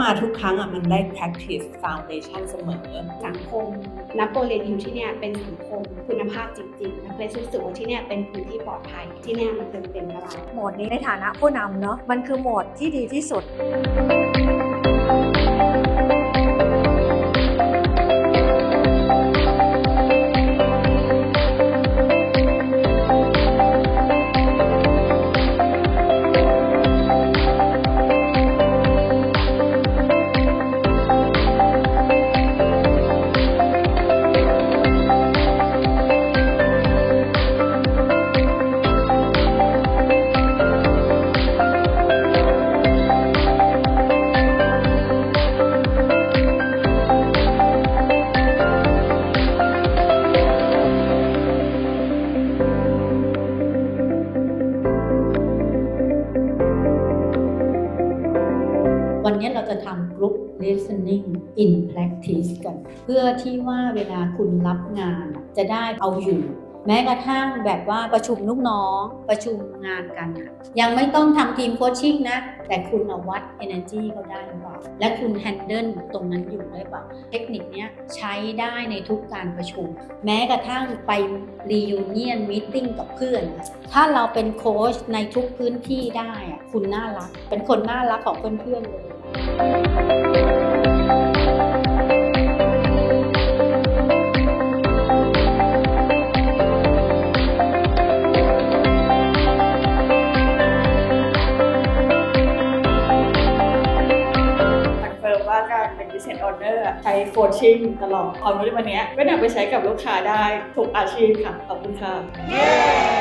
มาทุกครั้งอะมันได้ practice foundation เสมอ สังคมนับโปรเรียนอยู่ที่เนี่ยเป็นสังคมคุณภาพจริงๆนักเรียนรู้สึกว่าที่เนี่ยเป็นพื้นที่ปลอดภัยที่เนี่ยมันเต็มเต็มกับเราโหมดนี้ในฐานะผู้นำเนาะมันคือโหมดที่ดีที่สุด วันนี้เราจะทำ group listening in practice กัน เพื่อที่ว่าเวลาคุณรับงานจะได้เอาอยู่ แม้กระทั่งแบบว่าประชุมลูกน้องประชุมงานกันอะยังไม่ต้องทำทีมโคชชิ่งนะ แต่คุณเอาวัด energy เขาได้หรือเปล่าและคุณ handle ตรงนั้นอยู่ได้เปล่าเทคนิคนี้ใช้ได้ในทุกการประชุม แม้กระทั่งไป reunion meeting กับเพื่อน ถ้าเราเป็นโค้ชในทุกพื้นที่ได้อะคุณน่ารัก เป็นคนน่ารักของเพื่อนๆเลย การเป็น business owner อะใช้โฟชชิ่งตลอดความรู้ในวันนี้ก็นำไปใช้กับลูกค้าได้ทุกอาชีพค่ะ ขอบคุณค่ะ